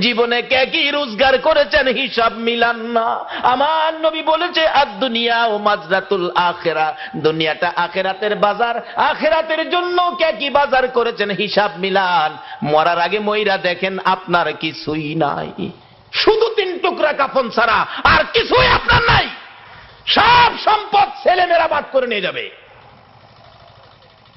জীবনে কে কি রোজগার করেছেন হিসাব মিলান না। আমার নবী বলেছে আর দুনিয়া ও মাজরাতুল আখেরা। দুনিয়াটা আখেরাতের বাজার, আখেরাতের জন্য কে কি বাজার করেছেন হিসাব মিলান। মরার আগে ময়রা দেখেন আপনার কিছুই নাই। শুধু তিন টুকরা কাফন ছাড়া আর কিছুই আপনার নাই। সব সম্পদ ছেলেমেয়েরা বাদ করে নিয়ে যাবে।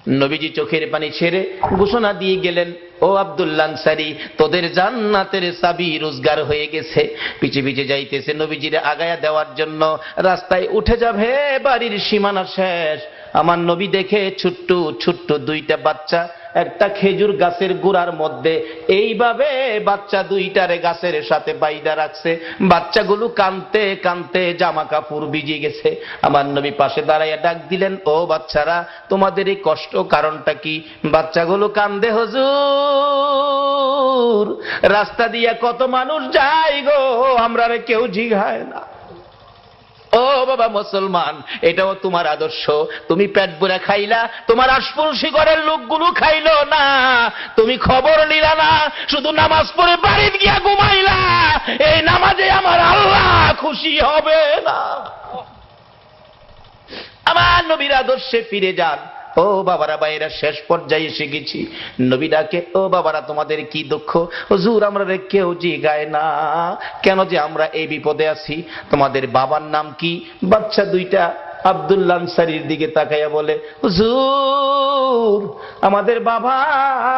নবীজি চোখের পানি ছেড়ে ঘোষণা দিয়ে গেলেন ও আব্দুল্লাহ আনসারি, তোদের জান্নাতের সাবি রোজগার হয়ে গেছে। পিছে পিছে যাইতেছে নবীজির আগায়া দেওয়ার জন্য, রাস্তায় উঠে যাবে, বাড়ির সীমানা শেষ। আমার নবী দেখে ছোট্ট ছোট্ট দুইটা বাচ্চা, একটা খেজুর গাছের গুড়ার মধ্যে, এইভাবে বাচ্চা দুইটারে গাছের সাথে বাইদা রাখছে। বাচ্চাগুলো কানতে কানতে জামা কাপড় ভিজে গেছে। আমার নবী পাশে দাঁড়াইয়া ডাক দিলেন, ও বাচ্চারা, তোমাদের এই কষ্ট কারণটা কি? বাচ্চাগুলো কান্দে, হজুর, রাস্তা দিয়া কত মানুষ যায় গো আমরা কেউ জিঘায় না। বাবা, মুসলমান, এটাও তোমার আদর্শ। তুমি পেট ভরে খাইলা, তোমার আশপুল ঘরের লোকগুলো খাইলো না। তুমি খবর নিলা না, শুধু নামাজ পড়ে বাড়িতে গিয়া ঘুমাইলা। এই নামাজে আমার আল্লাহ খুশি হবে না। আমার নবীর আদর্শে ফিরে যান। ও বাবারা, বাইরা, শেষ পর্যায়ে এসে গেছি। নবী ডাকে, ও বাবারা, তোমাদের কি দুঃখ? হুজুর, আমরা কেউ জিগায় না। কেন যে আমরা এই বিপদে আছি? তোমাদের বাবার নাম কি? বাচ্চা দুইটা আব্দুল্লাহ আনসারির দিকে তাকাইয়া বলে, হুজুর, আমাদের বাবা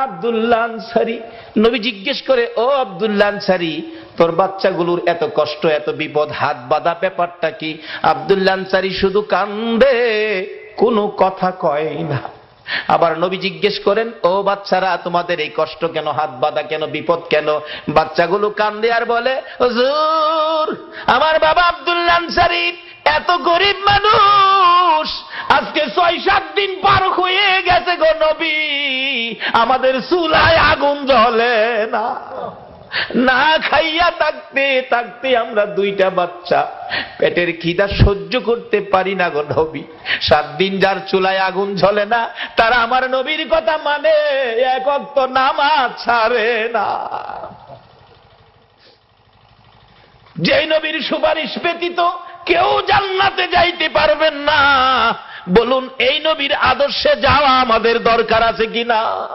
আব্দুল্লাহ আনসারি। নবী জিজ্ঞেস করে, ও আব্দুল্লাহ আনসারি, তোর বাচ্চাগুলোর এত কষ্ট, এত বিপদ, হাত বাঁধা ব্যাপারটা কি? আব্দুল্লাহ আনসারি শুধু কান্দে। কোনো কথা কয় না। আবার নবী জিজ্ঞেস করেন, ও বাচ্চারা, তোমাদের এই কষ্ট কেন, হাত বাঁধা কেন, বিপদ কেন? বাচ্চাগুলো কান্দে আর বলে আমার বাবা আব্দুল্লাহ আনসারি এত গরিব মানুষ। আজকে ছয় সাত দিন পার হয়ে গেছে গো নবী। আমাদের চুলায় আগুন জ্বলে না। না খাইয়া থাকতে থাকতে আমরা দুইটা বাচ্চা। পেটের খিদা সহ্য করতে পারি না গো নবী। সাত দিন যার চুলায় আগুন ঝলে না, তারা আমার নবীর কথা মানে। এক অক্ত নামাজ ছাড়ে না। যে নবীর সুপারিশ ব্যতীত কেউ জান্নাতে যাইতে পারবেন না। বলুন, এই নবীর আদর্শে যাওয়া আমাদের দরকার আছে কিনা?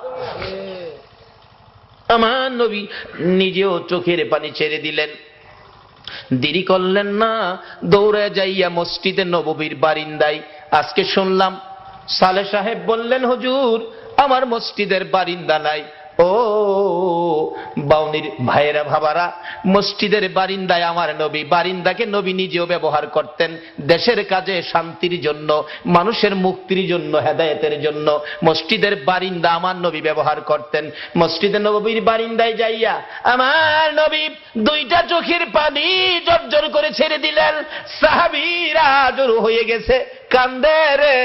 আমার নবী নিজেও চোখের পানি ছেড়ে দিলেন। দেরি করলেন না, দৌড়ে যাইয়া মসজিদে নববীর বারিন্দায়। আজকে শুনলাম সালে সাহেব বললেন, হুজুর, আমার মসজিদের বারিন্দা নাই। ও বাউনির ভাইয়েরা, ভাবারা, মসজিদের বারিন্দায় আমার নবী, বারিন্দাকে নবী নিজেও ব্যবহার করতেন। দেশের কাজে শান্তির জন্য, মানুষের মুক্তির জন্য, হেদায়েতের জন্য মসজিদের বারিন্দা আমার নবী ব্যবহার করতেন। মসজিদের নবীর বারিন্দায় যাইয়া আমার নবী দুইটা চোখের পানি জর্জর করে ছেড়ে দিলেন। সাহাবীরা জড়ো হয়ে গেছে, কান্দে রে,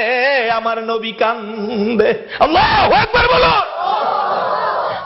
আমার নবী কান্দে। আল্লাহ একবার বলো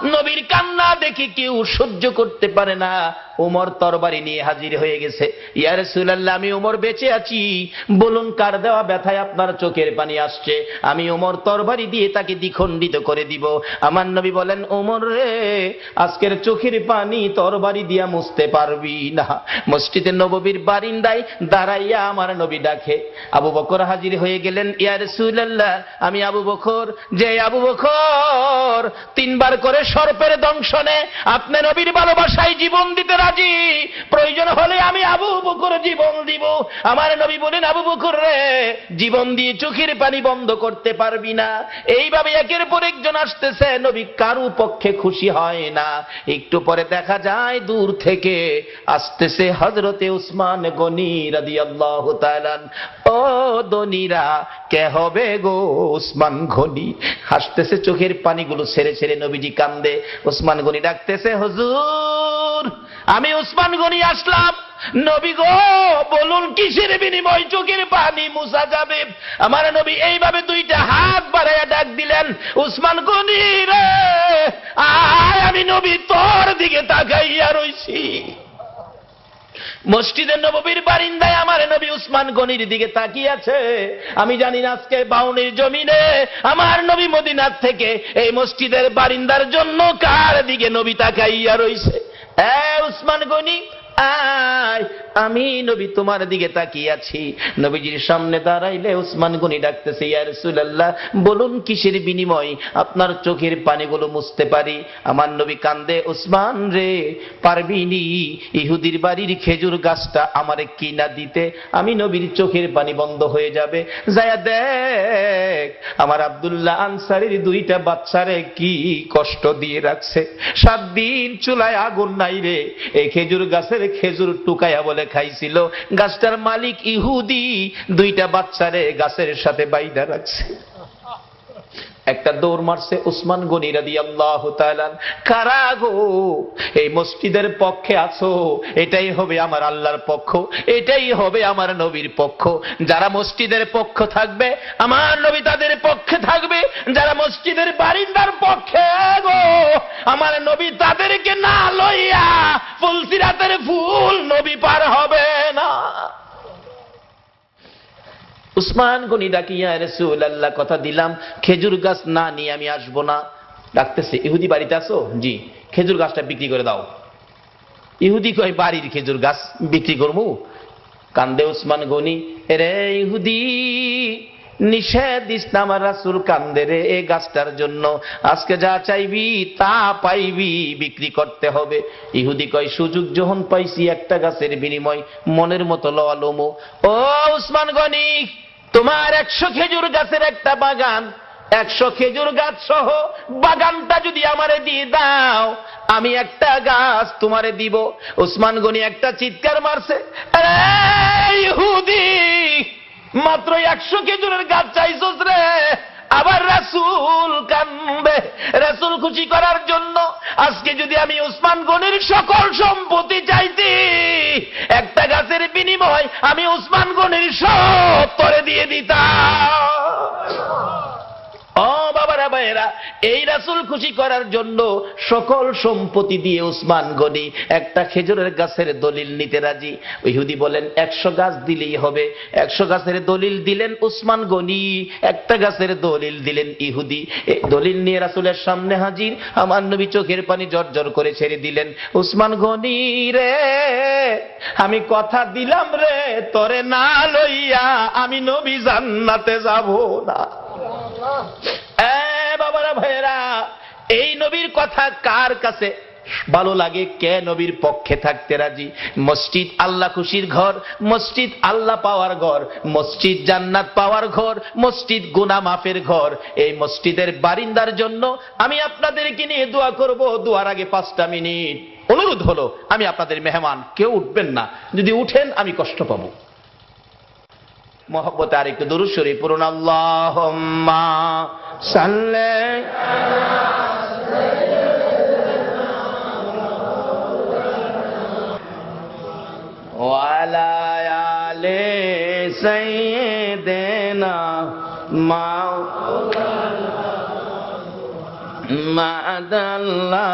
নবীর কান্না দেখে কেউ সহ্য করতে পারে না। উমর তরবারি নিয়ে হাজির হয়ে গেছে। ইয়ার সুলাল্লাহ আমি উমর বেঁচে আছি। বলুন, কার দেওয়া ব্যথায় আপনার চোখের পানি আসছে? আমি উমর তরবারি দিয়ে তাকে দ্বিখণ্ডিত করে দিব। আমার নবী বলেন, উমর রে, আজকের চোখের পানি তরবারি দিয়া মুছতে পারবি না। মসজিদে নববীর বারিন্দায় দাঁড়াইয়া আমার নবী ডাকে। আবু বকর হাজির হয়ে গেলেন ইয়ার সুলাল্লাহ আমি আবু বকর, যে আবু বকর, তিনবার করে সর্পের দংশনে আপনি নবীর ভালোবাসায় জীবন দিতে রাজি। প্রয়োজন হলে আমি আবু বকর জীবন দিব। আমার নবী বলেন, আবু বকর রে, জীবন দিয়ে চোখের পানি বন্ধ করতে পারবি না। এইভাবে একের পর একজন আসতেছে, নবী কারু পক্ষে খুশি হয় না। একটু পরে দেখা যায়, দূর থেকে আসতেছে হজরতে উসমান গনি রাদি আল্লাহ ও দনিরা, কে হবে গো উসমান গনি? হাসতেছে, চোখের পানিগুলো ছেড়ে ছেড়ে নবীজি কান্দে। উসমান গনি ডাকতেছে, হুজুর আমি উসমান গনি আসলাম। নবী গো, বলুন কিসের বিনিময় চোখের পানি মুছা যাবে? আমার নবী এইভাবে দুইটা হাত বাড়াইয়া ডাক দিলেন, উসমান গনি রে, আয় আমি নবী তোর দিকে তাকাইয়া রইছি। মসজিদের নববীর বারিন্দায় আমার নবী উসমান গনির দিকে তাকিয়ে আছে আমি জানি না আজকে বাউনির জমিনে আমার নবী মদিনার থেকে এই মসজিদের বারিন্দার জন্য কার দিকে নবী তাকাইয়া রইছে। এ উসমান গনি আয়। আমি নবী তোমার দিকে তাকিয়ে আছি। নবীজির সামনে দাঁড়াইলে উসমান গনি ডাকতেছে, ইয়া রাসূলুল্লাহ, বলুন কিসের বিনিময়? আপনার চোখের পানিগুলো মুছতে পারি। আমার নবী কান্দে উসমান রে পারবিনি ইহুদির বাড়ির খেজুর গাছটা আমারে কিনা দিতে? আমি নবীর চোখের পানি বন্ধ হয়ে যাবে। যায়া দেখ, আমার আব্দুল্লাহ আনসারির দুইটা বাচ্চারে কি কষ্ট দিয়ে রাখছে। সাত দিন চুলায় আগুন নাই রে। এই খেজুর গাছের খেজুর টুকায়া বলে খাইছিল। গাছটার মালিক ইহুদি দুইটা বাচ্চারে গাছের সাথে বাইদা রাখছে। একটা দৌড় মারছে উসমান গনি রাদি আল্লাহ কারা গো? এই মসজিদের পক্ষে আছো? এটাই হবে আমার আল্লাহর পক্ষ, এটাই হবে আমার নবীর পক্ষ। যারা মসজিদের পক্ষ থাকবে, আমার নবী তাদের পক্ষে থাকবে। যারা মসজিদের বারিন্দার পক্ষে, গো, আমার নবী তাদেরকে না লইয়া ফুলসিরাতের ফুল নবী পার হবে না। উসমান গনি ডাকিয়া রসুল আল্লাহ কথা দিলাম। খেজুর গাছ না নিয়ে আমি আসব না। ডাকতেছে, ইহুদি বাড়িতে আসো জি। খেজুর গাছটা বিক্রি করে দাও। ইহুদি কয়, বাড়ির খেজুর গাছ বিক্রি করব? কান্দে উসমান গনি রে ইহুদি, নিষেধ ইসলাম রাসুল কান্দে রে এ গাছটার জন্য। আজকে যা চাইবি তা পাইবি, বিক্রি করতে হবে। ইহুদি কয়, সুযোগ যখন পাইছি একটা গাছের বিনিময়, মনের মতো লওয়ালমো ও উসমান গনি তোমার একশো খেজুর গাছের একটা বাগান, একশো খেজুর গাছ সহ বাগানটা যদি আমারে দিয়ে দাও, আমি একটা গাছ তোমারে দিব। উসমান গনি একটা চিৎকার মারছে "এই মাত্র একশো খেজুরের গাছ চাইছস রে। আবার রাসুল কান্দে রাসুল খুশি করার জন্য আজকে যদি আমি উসমান গনির সকল সম্পত্তি চাইতি একটা গাছের বিনিময় আমি উসমান গনির সব তরে দিয়ে দিতাম। ও বাবারা ভাইয়েরা, এই রাসুল খুশি করার জন্য সকল সম্পত্তি দিয়ে উসমান গনি একটা খেজুরের গাছের দলিল নিতে রাজি। ইহুদি বলেন, একশো গাছ দিলেই হবে। একশো গাছের দলিল দিলেন উসমান গনি, একটা গাছের দলিল দিলেন ইহুদি। দলিল নিয়ে রাসুলের সামনে হাজির, আমার নবী চোখের পানি জর্জর করে ছেড়ে দিলেন। উসমান গনি রে, আমি কথা দিলাম রে, তরে না লইয়া আমি নবী জান্নাতে যাব না। বাবারা ভাইয়েরা, এই নবীর কথা কার কাছে? ভালো লাগে কে নবীর পক্ষে থাকতে রাজি? মসজিদ আল্লাহ খুশির ঘর, মসজিদ আল্লাহ পাওয়ার ঘর, মসজিদ জান্নাত পাওয়ার ঘর, মসজিদ গুনা মাফের ঘর। এই মসজিদের বারিন্দার জন্য আমি আপনাদেরকে নিয়ে দোয়া করব। দোয়ার আগে পাঁচটা মিনিট। অনুরোধ হলো, আমি আপনাদের মেহমান, কেউ উঠবেন না। যদি উঠেন, আমি কষ্ট পাবো। মহব্বত আর একটু দরুদ শরীফ পড়ুন। আল্লাহুম্মা সাল্লি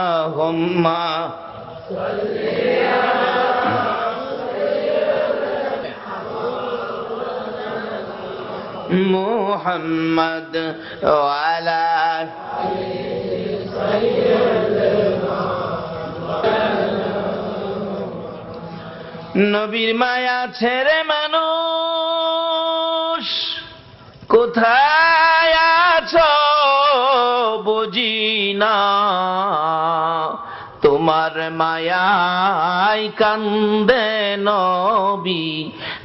মাদাল্লাহুম্মা محمد وعلى নবীর মায়া ছেড়ে মানুষ কোথায় আছো বুঝি না তোমার মায়াই কান্দে নবী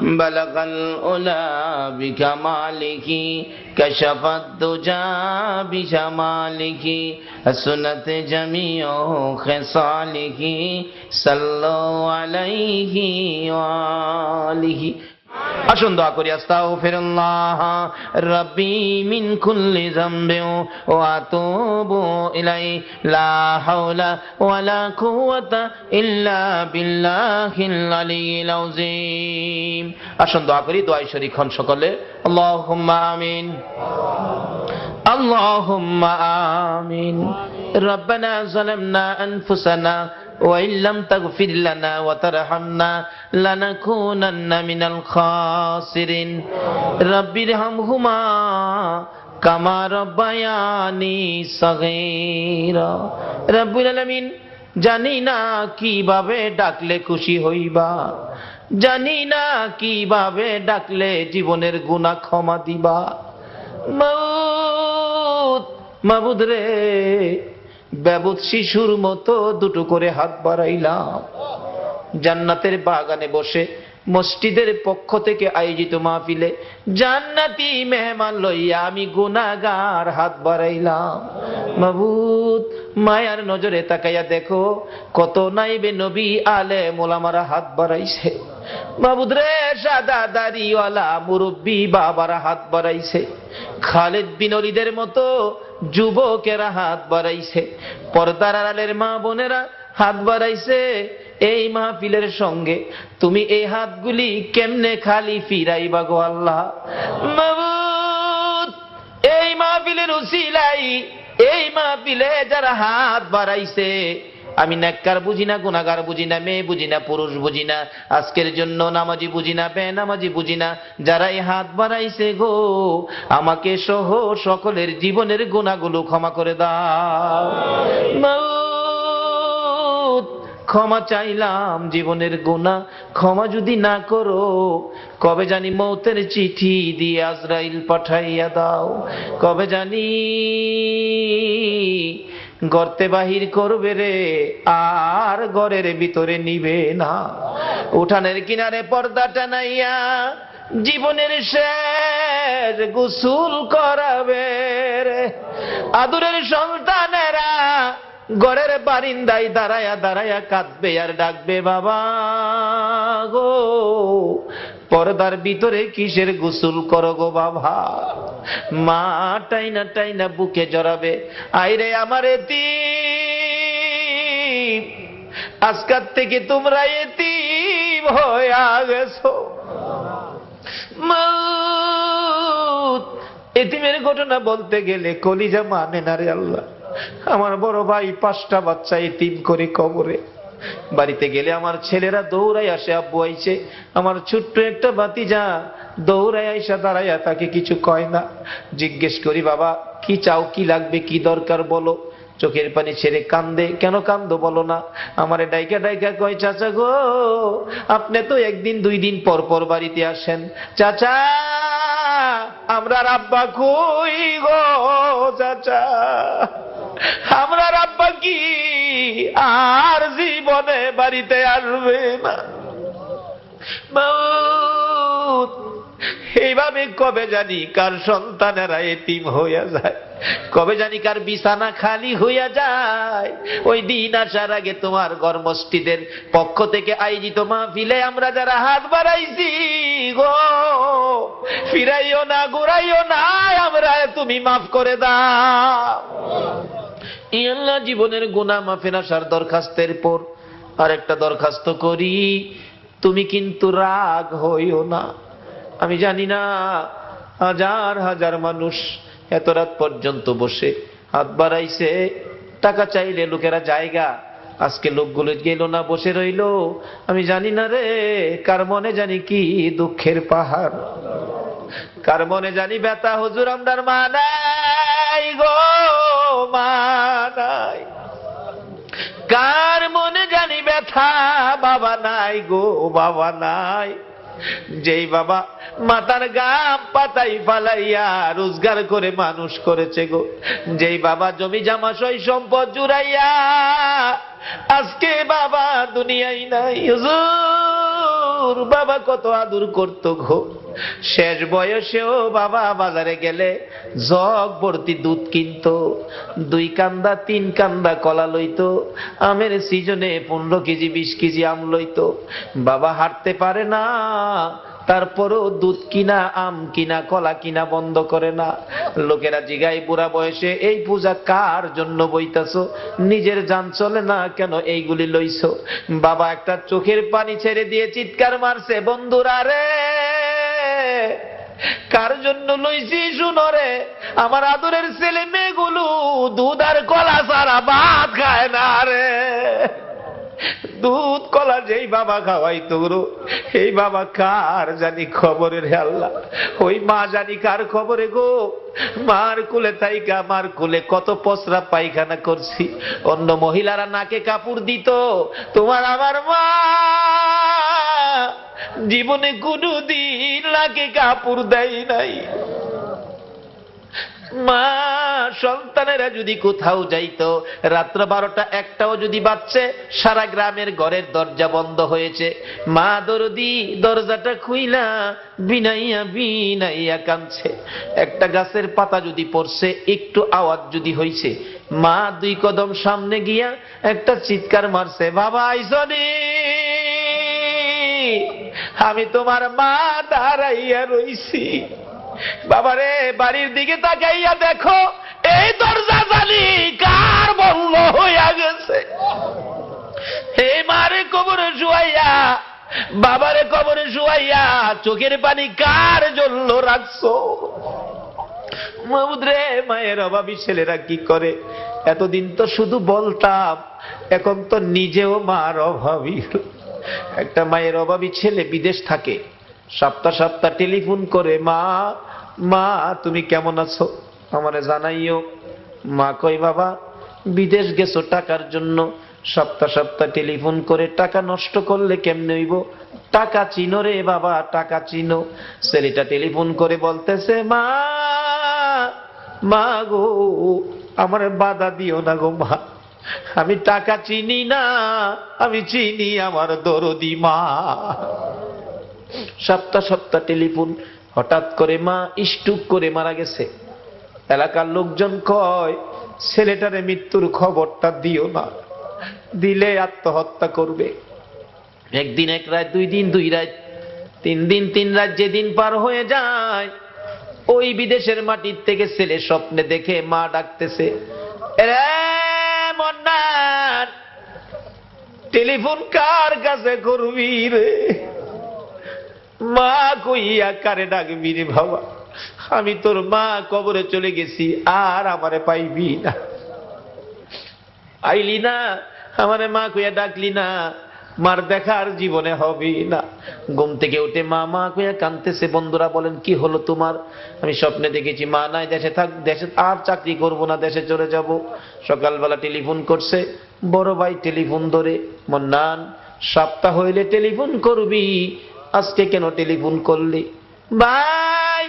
بلغ الأولى بكماله كشف الدجى بجماله حسنت جميع خصاله صلوا عليه وآله. আসুন দোয়া করি আস্তাগফিরুল্লাহ রাব্বি মিন কুল্লি যামবিন ওয়া আতুবু ইলাই লা হাওলা ওয়ালা কুওয়াতা ইল্লা বিল্লাহিল আলিয়্যিল আযীম আসুন দোয়া করি দোয়াই শরীক হন সকলে আল্লাহুম্মা আমিন اللهم آمين ربنا ظلمنا أنفسنا وإن لم تغفر لنا وترحمنا لنكونن من الخاسرين رب ارحمهما كما ربياني صغيرا رب العالمين জানি না কিভাবে ডাকলে খুশি হইবা জানি না কিভাবে ডাকলে জীবনের গুনাহ ক্ষমা দিবা মাউত মাবুদ রে ব্যবুত শিশুর মতো দুটো করে হাত বাড়াইলাম। জান্নাতের বাগানে বসে, মসজিদের পক্ষ থেকে আয়োজিত মাহফিলে জান্নাতি মেহমান লইয়া আমি গুনাগার হাত বাড়াইলাম। মাবুদ মায়ার নজরে তাকাইয়া দেখো, কত নাইবে নবী আলে মোলামারা হাত বাড়াইছে। মাবুদ রে সাদা দাড়িওয়ালা মুরব্বী বাবারা হাত বাড়াইছে। খালেদ মতো যুবকেরা হাত বাড়াইছে। পর্দার আড়ালের মা বোনেরা হাত বাড়াইছে এই মাহফিলের সঙ্গে। তুমি এই হাতগুলি কেমনে খালি ফিরাইবা গো আল্লাহ? এই মাহফিলের উসিলাই এই মাহফিলে যারা হাত বাড়াইছে আমি নেককার বুঝি না গুণাগার বুঝি না, মেয়ে বুঝি না, পুরুষ বুঝি না, আজকের জন্য নামাজি বুঝি না বে নামাজি বুঝি না যারা এই হাত বাড়াইছে গো, আমাকে সহ সকলের জীবনের গুণাগুলো ক্ষমা করে দাও। ক্ষমা চাইলাম, জীবনের গুণা ক্ষমা যদি না করো, কবে জানি মৌতের চিঠি দিয়ে আজরাইল পাঠাইয়া দাও। কবে জানি গর্তে বাহির করবে রে, আর ঘরের ভিতরে নিবে না। উঠানের কিনারে পর্দা টানাইয়া জীবনের শেষ গোসুল করাবে রে। আদুরের সন্তানেরা ঘরের বারিন্দায় দাঁড়ায়া দাঁড়ায়া কাঁদবে আর ডাকবে, বাবা গো পর্দার ভিতরে কিসের গোসল করো গো বাবা? মা টাইনা টাইনা বুকে জড়াবে। আইরে আমার এতি আজকার থেকে তোমরা এতি হয়ে গেছো। মাউত এতিমের ঘটনা বলতে গেলে কলিজা মানে না রে আল্লাহ। আমার বড় ভাই পাঁচটা বাচ্চা এতিম করে কবরে। বাড়িতে গেলে আমার ছেলেরা দৌড়াই আসে, আব্বু আইছে, আমার ছোট্ট একটা বাতিজা দৌড়াই আইসা দাঁড়াইয়া তাকে কিছু কয় না। জিজ্ঞেস করি, বাবা, কি চাও, কি লাগবে, কি দরকার বলো? চোখের পানি ছেড়ে কান্দে, কেন কান্দো বলো না? আমারে ডাইকা ডাইকা কয়, চাচা গো, আপনি তো একদিন দুই দিন পর পর বাড়িতে আসেন। চাচা, আমরা আব্বা কই গো, চাচা? আমরা আব্বা কি আর জীবনে বাড়িতে আসবে না। এইভাবে কবে জানি কার সন্তানেরা এতিম হইয়া যায়? কবে জানি কার বিছানা খালি হইয়া যায়? ওই দিন আসার আগে তোমার কর্মস্থিদের পক্ষ থেকে আয়োজিত মাহফিলে আমরা যারা হাত বাড়াইছি গো, ফিরাইও না, ঘুরাইও না, আমরা তুমি মাফ করে দাও। ই আল্লাহ জীবনের গুণা মাফের আসার দরখাস্তের পর আরেকটা দরখাস্ত করি। তুমি কিন্তু রাগ হইও না। আমি জানি না। হাজার হাজার মানুষ এত রাত পর্যন্ত বসে হাত বাড়াইছে। টাকা চাইলে লোকেরা জায়গা। আজকে লোকগুলো গেল না, বসে রইল। আমি জানি না রে, কার মনে জানি কি দুঃখের পাহাড়? কার মনে জানি ব্যথা? হুজুর আমদার মা নাই গো, মা নাই। কার মনে জানি ব্যথা? বাবা নাই গো, বাবা নাই। যেই বাবা মাতার গাম পাতাই ফালাইয়া রোজগার করে মানুষ করেছে গো। যেই বাবা জমি জামা সই সম্পদ জুড়াইয়া আজকে বাবা দুনিয়াই নাই, হুজুর। বাবা কত আদর করতো গো। শেষ বয়সেও বাবা বাজারে গেলে জগ ভর্তি দুধ কিনতো, দুই কান্দা, তিন কান্দা কলা লইতো, আমের সিজনে পনেরো কেজি, বিশ কেজি আম লইতো। বাবা হাঁটতে পারে না তারপরও দুধ কিনা, আম কিনা, কলা কিনা বন্ধ করে না। লোকেরা জিগাই বুড়া বয়সে এই পূজা কার জন্য বইতাছ? নিজের যান চলে না, কেন এইগুলি লইছ? বাবা, একটা চোখের পানি ছেড়ে দিয়ে চিৎকার মারছে, বন্ধুরা রে, কার জন্য লইছি শুনরে আমার আদরের ছেলে মেয়েগুলো দুধ আর কলা সারা ভাত খায় না রে। দুধ কলা যেই বাবা খাওয়াই তোরো, এই বাবা কার জানি খবরের আল্লাহ? ওই মা জানি কার খবরে গো? মার কুলে তাইকা, মার কুলে কত পসরা পায়খানা করছি। অন্য মহিলারা নাকে কাপড় দিত, তোমার আমার মা? জীবনে কোনো দিন নাকে কাপড় দেয় নাই। মা সন্তানেরা যদি কোথাও যাইতো, রাত্র বারোটা একটাও যদি বাচ্চে সারা গ্রামের ঘরের দরজা বন্ধ হয়েছে। মা দরদি দরজাটা খুইলা বিনাইয়া বিনাইয়া কাঁদছে। একটা গাছের পাতা যদি পড়ছে, একটু আওয়াজ যদি হইছে, মা দুই কদম সামনে গিয়া একটা চিৎকার মারছে, বাবা আইসনি আমি তোমার মা দাঁড়াইয়া রইছি। বাবারে, বাড়ির দিকে তাকাইয়া দেখো, এই দরজা জানি কার বলল হইয়া গেছে। হে মারে কবরে শুয়াইয়া, বাবারে কবরে শুয়াইয়া চোখের পানি কার জন্য রাখছো? মাহুদ রে, মায়ের অভাবী ছেলেরা কি করে? এতদিন তো শুধু বলতাম, এখন তো নিজেও মার অভাবী। একটা মায়ের অভাবী ছেলে বিদেশ থাকে, সপ্তাহ সপ্তাহ টেলিফোন করে, মা মা, তুমি কেমন আছো? আমারে জানাইও। মা কই বাবা, বিদেশ গেছো টাকার জন্য। সপ্তাহ সপ্তাহ টেলিফোন করে টাকা নষ্ট করলে কেমনে হইব? টাকা চিনো রে বাবা, টাকা চিনো। ছেলেটা টেলিফোন করে বলতেছে, মা মা গো, আমার বাধা দিও না গো মা। আমি টাকা চিনি না, আমি চিনি আমার দরদি মা। সপ্তাহ সপ্তাহ টেলিফোন হঠাৎ করে মা স্টুক করে মারা গেছে। এলাকার লোকজন কয়, ছেলেটারে মৃত্যুর খবরটা দিও না, দিলে আত্মহত্যা করবে। একদিন এক রাত, দুই দিন দুই রাত, তিন দিন তিন রাত যেদিন পার হয়ে যায়, ওই বিদেশের মাটির থেকে ছেলে স্বপ্নে দেখে মা ডাকতেছে, "এরে মন্নান টেলিফোন কার কাছে করবি রে? মা কইয়া কারে ডাকবি রে বাবা? আমি তোর মা কবরে চলে গেছি, আর আমারে পাইবি না। আইলি না, আমারে মা কইয়া ডাকলি না, মার দেখার জীবনে হবে না। ঘুম থেকে উঠে মা মা কইয়া কানতেছে বন্ধুরা বলেন, কি হলো তোমার? আমি স্বপ্নে দেখেছি, মা নাই, দেশে থাক, দেশে আর চাকরি করব না, দেশে চলে যাব। সকালবেলা টেলিফোন করছে, বড় ভাই, টেলিফোন ধরে। মন্নান সপ্তাহ হইলে টেলিফোন করবি। আজকে কেন টেলিফোন করলি? ভাই,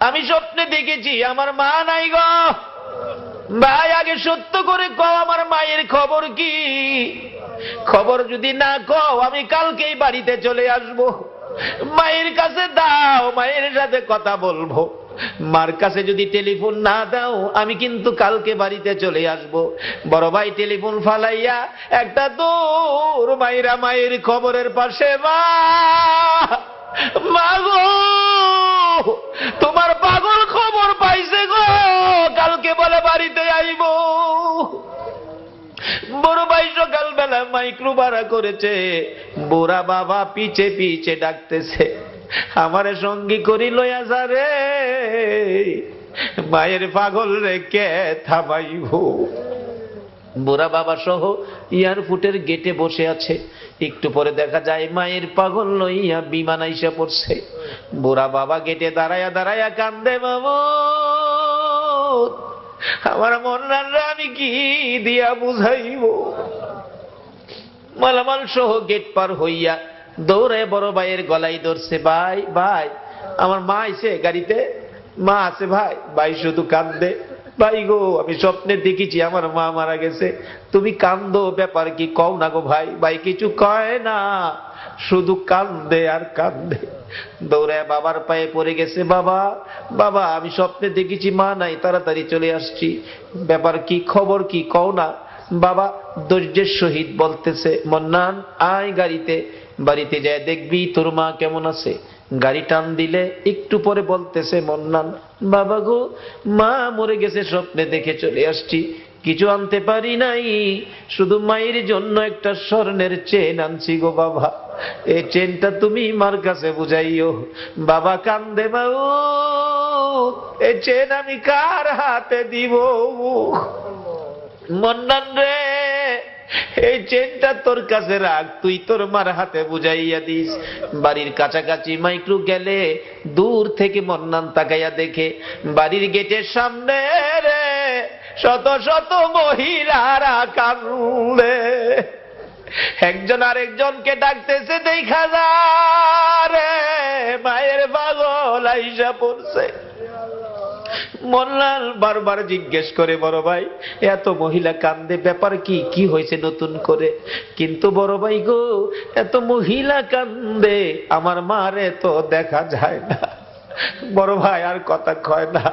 আমি স্বপ্নে দেখেছি, আমার মা নাই গ। ভাই, আগে সত্য করে কও, আমার মায়ের খবর কি? খবর যদি না কও, আমি কালকেই বাড়িতে চলে আসব। মায়ের কাছে দাও, মায়ের সাথে কথা বলব। মার কাছে যদি টেলিফোন না দাও, আমি কিন্তু কালকে বাড়িতে চলে আসব। বড় ভাই টেলিফোন ফালাইয়া একটা দূর মায়েরা মায়ের খবরের পাশে, মা তোমার পাগল খবর পাইছে গো, কালকে বলে বাড়িতে আইব। বড় ভাই সকালবেলা মাইক্রো ভাড়া করেছে, বুড়া বাবা পিছে পিছে ডাকতেছে। আমারে সঙ্গী করি লইয়া যা রে। মায়ের পাগল রে কে থামাইব? বুড়া বাবা সহ এয়ারপোর্টের গেটে বসে আছে। একটু পরে দেখা যায় মায়ের পাগল লইয়া বিমান আইসা পড়ছে। বুড়া বাবা গেটে দাঁড়ায়া দাঁড়ায়া কান্দে বাবু আমার মন্নানরা আমি কি দিয়া বুঝাইব? মালামাল সহ গেট পার হইয়া দৌড়ে বড় ভাইয়ের গলায় ধরছে, ভাই ভাই, আমার মা আইছে গাড়িতে, মা আছে, ভাই ভাই শুধু কান্দে, ভাই গো, আমি স্বপ্নে দেখেছি, আমার মা মারা গেছে, তুমি কান্দো, ব্যাপার কি কও না গো ভাই ভাই কিছু কয় না, শুধু কান্দে আর কান্দে, দৌড়ে বাবার পায়ে পড়ে গেছে, বাবা বাবা, আমি স্বপ্নে দেখেছি, মা নাই, তাড়াতাড়ি চলে আসছি, ব্যাপার কি খবর কি কও না, বাবা, ধৈর্যের সহিত বলতেছে, মন্নান, আয় গাড়িতে বাড়িতে যায় দেখবি তোর মা কেমন আছে? গাড়ি টান দিলে একটু পরে বলতেছে মন্নান, বাবা গো, মা মরে গেছে, স্বপ্নে দেখে চলে আসছি। কিছু আনতে পারি নাই, শুধু মায়ের জন্য একটা স্বর্ণের চেন আনছি গো বাবা। এই চেনটা তুমি মার কাছে বুঝাইও। বাবা কান্দে বাউ এই চেন আমি কার হাতে দিব? মন্নান রে এই চেনটা তোর কাছে রাখ, তুই তোর মার হাতে বুঝাইয়া দিস। বাড়ির কাছাকাছি মাইক্রো গেলে দূর থেকে মন্নান তাকাইয়া দেখে, বাড়ির গেটের সামনে রে, শত শত মহিলারা কান্দে একজন আরেকজনকে ডাকতেছে, দেখা যা রে, মায়ের পাগল আইসা পড়ছে। মল্লাল বারবার জিজ্ঞেস করে, বড় ভাই, এত মহিলা কান্দে, ব্যাপার কি? কি হয়েছে নতুন করে? কিন্তু বড় ভাই গো, এত মহিলা কান্দে, আমার মারে তো দেখা যায় না। বড় ভাই আর কথা কয় না।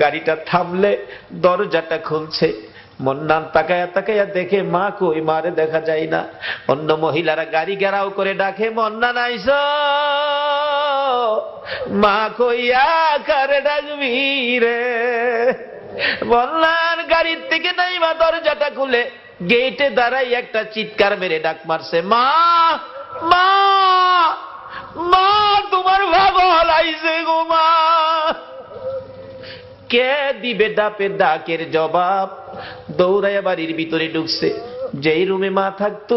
গাড়িটা থামলে, দরজাটা খুলছে। মন্নান তাকায়া তাকায়া দেখে, মা কই? মারে দেখা যায় না। অন্য মহিলারা গাড়ি গেরাও করে ডাকে, মন্নান, আইস! মা কইয়া কারে ডাকবি রে মন্নান গাড়ির থেকে নাই মা দরজাটা খুলে গেটে দাঁড়াই একটা চিৎকার মেরে ডাক মারছে, মা মা মা, তোমার ভাবল আইছে গো মা। কে দিবে ডাপের ডাকের জবাব? দৌড়াইয়া বাড়ির ভিতরে ঢুকছে। যেই রুমে মা থাকতো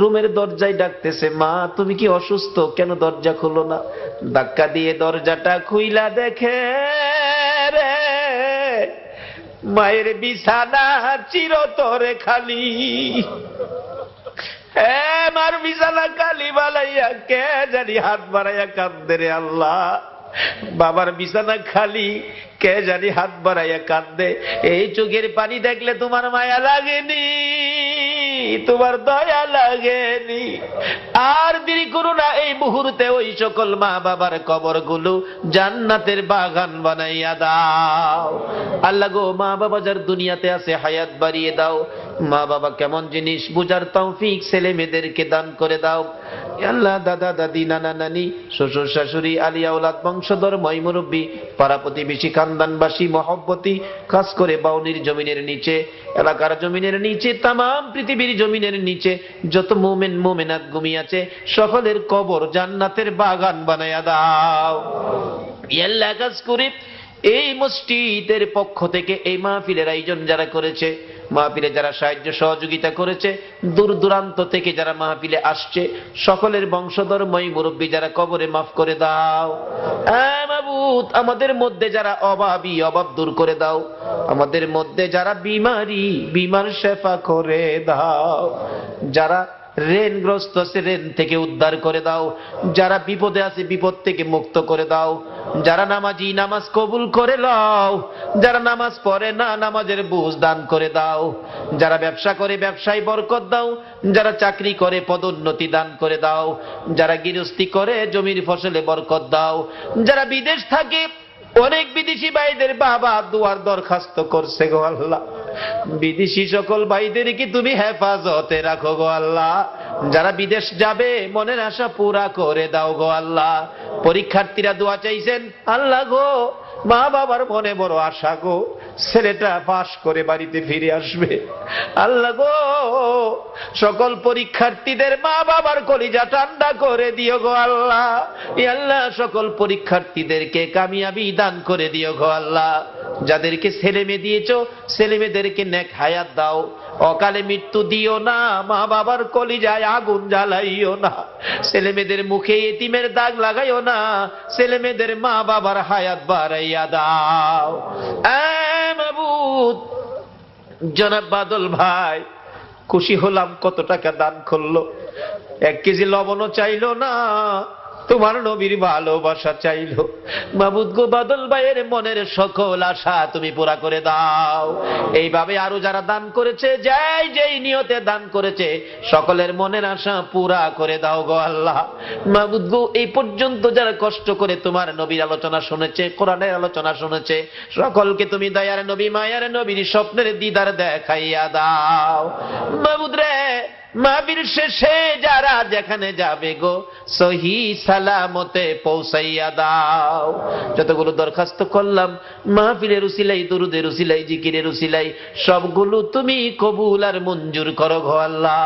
রুমের দরজায় ডাকতেছে, মা, তুমি কি অসুস্থ? কেন দরজা খুলো না? ধাক্কা দিয়ে দরজাটা খুইলা দেখে রে। মায়ের বিছানা চিরতরে খালি। মার বিছানা কালি বালাইয়া কে জানি হাত বাড়াইয়া কান্দে রে আল্লাহ। বাবার বিছানা খালি, কে জানি হাত বাড়াইয়া কান্দে এই চোখের পানি দেখলে তোমার মায়া লাগেনি। তোমার দয়া লাগেনি। আর দেরি করু না, এই মুহূর্তে ওই সকল মা বাবার কবরগুলো জান্নাতের বাগান বানাইয়া দাও। আল্লাহ গো, মা বাবা যার দুনিয়াতে আছে, হায়াত বাড়িয়ে দাও। মা বাবা কেমন জিনিস? বুঝার তৌফিক ছেলে মেয়েদেরকে দান করে দাও। আল্লাহ, দাদা, দাদি, নানা, নানি, শ্বশুর, শাশুড়ি আলিয়া ওলাদ বংশধর ময় মুরব্বী পাড়া প্রতিবেশী, খানদানবাসী, মহব্বতী, খাস করে বাউনির জমিনের নিচে, এলাকার জমিনের নিচে তাম পৃথিবীর জমিনের নিচে, যত মোমেন, মোমেনাত ঘুমিয়ে আছে, সকলের কবর জান্নাতের বাগান বানায়া দাও। আল্লাহ কাজ করে এই মসজিদের পক্ষ থেকে এই মাহফিলের আয়োজন যারা করেছে মাহফিলে যারা সাহায্য সহযোগিতা করেছে, দূর দূরান্ত থেকে যারা মাহফিলে আসছে, সকলের বংশধর মই মুরব্বী যারা কবরে মাফ করে দাও। হ্যাঁ মাবুত, আমাদের মধ্যে যারা অভাবী, অভাব দূর করে দাও। আমাদের মধ্যে যারা বিমারি, বিমার শেফা করে দাও। যারা ঋণগ্রস্ত আছে, ঋণ থেকে উদ্ধার করে দাও। যারা বিপদে আছে, বিপদ থেকে মুক্ত করে দাও। যারা নামাজি, নামাজ কবুল করে লও। যারা নামাজ পড়ে না, নামাজের বুঝ দান করে দাও। যারা ব্যবসা করে, ব্যবসায় বরকত দাও। যারা চাকরি করে, পদোন্নতি দান করে দাও। যারা গৃহস্থী করে, জমির ফসলে বরকত দাও। যারা বিদেশ থাকে অনেক বিদেশি ভাইদের বাবা দুয়ার দরখাস্ত করছে গো আল্লাহ। বিদেশি সকল ভাইদের কি তুমি হেফাজতে রাখো গো আল্লাহ? যারা বিদেশ যাবে, মনের আশা পুরা করে দাও গো আল্লাহ। পরীক্ষার্থীরা দোয়া চাইছেন, আল্লাহ গো মা বাবার মনে বড় আশা গো। ছেলেটা পাশ করে বাড়িতে ফিরে আসবে। আল্লাহ গো, সকল পরীক্ষার্থীদের মা বাবার কলিজা ঠান্ডা করে দিও গো আল্লাহ। আল্লাহ, সকল পরীক্ষার্থীদেরকে কামিয়াবি দান করে দিও গো আল্লাহ। যাদেরকে ছেলে মেয়ে দিয়েছ, ছেলে মেয়েদেরকে নেক হায়াত দাও। অকালে মৃত্যু দিও না, মা বাবার কলিজায় আগুন জ্বালাইও না। ছেলে মেয়েদের মুখে এতিমের দাগ লাগাইও না ছেলে মেয়েদের মা বাবার হায়াত বাড়াইয়া দাও। মাবুদ, জনাব বাদল ভাই, খুশি হলাম কত টাকা দান করল। এক কেজি লবণও চাইলো না তোমার নবীর ভালোবাসা চাইলো। মাবুদ গো, বাদল ভাইয়ের মনের সকল আশা তুমি পুরা করে দাও। এইভাবে আরও যারা দান করেছে, যাই যেই নিয়তে দান করেছে, সকলের মনের আশা পুরা করে দাও গো আল্লাহ। মাবুদ গো, এই পর্যন্ত যারা কষ্ট করে তোমার নবীর আলোচনা শুনেছে, কোরআনের আলোচনা শুনেছে, সকলকে তুমি দয়ার নবী, মায়ার নবীর স্বপ্নের দিদার দেখাইয়া দাও। মাবুদ রে মাহবিল শেষে যারা যেখানে যাবে গো, সহি সালামতে পৌঁছাইয়া দাও। যতগুলো দরখাস্ত করলাম, মাহফিলের উসিলাই, দরুদের উসিলাই, জিকিরের উসিলাই, সবগুলো তুমি কবুল আর মঞ্জুর করো গো আল্লাহ।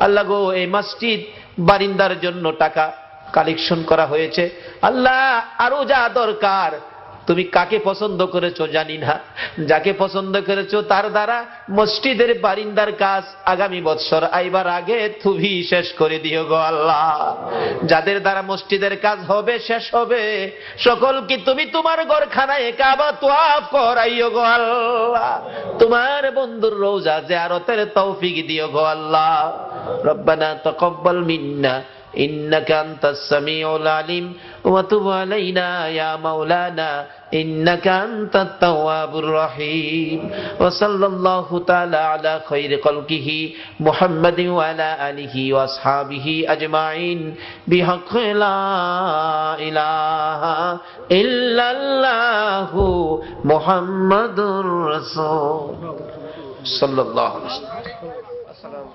আল্লাহ গো, এই মসজিদ বারিন্দার জন্য টাকা কালেকশন করা হয়েছে। আল্লাহ আরও যা দরকার তুমি কাকে পছন্দ করেছ জানি না। যাকে পছন্দ করেছ তার দ্বারা মসজিদের বারিন্দার কাজ আগামী বৎসর আইবার আগে থুভি শেষ করে দিও গো আল্লাহ। যাদের দ্বারা মসজিদের কাজ হবে, শেষ হবে। সকলকে তুমি তোমার ঘরখানায় কাবা তোয়াফ করাইও গো আল্লাহ। তোমার বন্ধুর রোজা জিয়ারতের তৌফিক দিও গো আল্লাহ। রব্বানা তাকাব্বাল মিন্না إنك أنت السميع العليم وتب علينا يا مولانا إنك أنت التواب الرحيم وصلى الله تعالى على خير خلقه محمد وعلى آله وأصحابه أجمعين بحق لا إله إلا الله محمد رسول صلى الله عليه وسلم